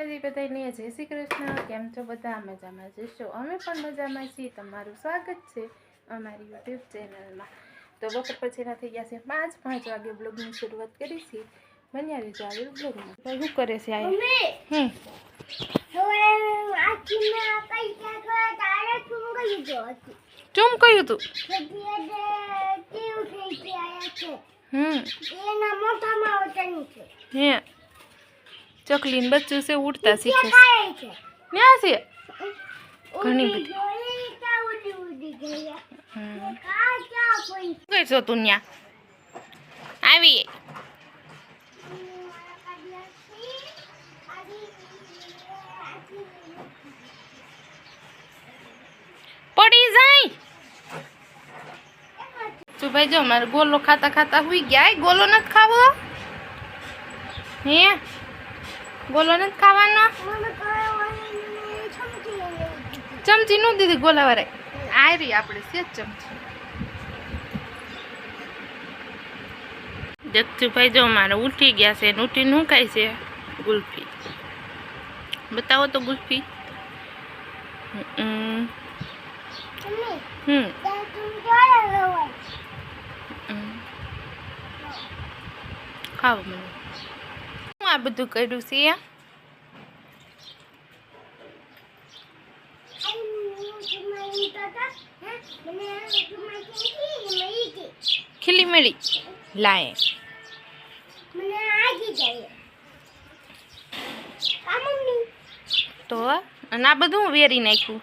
માતાજી બધાને જય શ્રી કૃષ્ણ. કેમ છો બધા? મજામાં જશો? અમે પણ મજામાં છીએ. તમારું સ્વાગત છે અમારી યુટ્યુબ ચેનલમાં. તો બપોર પછીના થઈ ગયા છે પાંચ પાંચ વાગે બ્લોગની શરૂઆત કરી છે. બન્યા રીતે આવી બ્લોગમાં શું કરે છે આ? ચૂમ કહ્યું તું? હમ. હે. ચકલીને બચ્ચું છે ઉડતા શીખે. ન્યા છે? ઘણી બધી. કરશો તું ન્યા? આવી પડી જાય. જો ભાઈ જો મારે ગોલો ખાતા ખાતા હુઈ ગયા. ગોલો નથી ખાવો. હે? ગોલો નથી ખાવાનો? ચમચી નું દીધી ગોલા વારે આ રહી આપણે છે ચમચી. જગતુભાઈ જો મારે ઉઠી ગયા છે ઉઠીને શું ખાય છે? ગુલ્ફી. બતાવો તો ગુલ્ફી. હમ. ખાવો મને. આ બધું કર્યું છે? ખીલી મળી લાય. તો અને આ બધું વેરી નાખ્યું.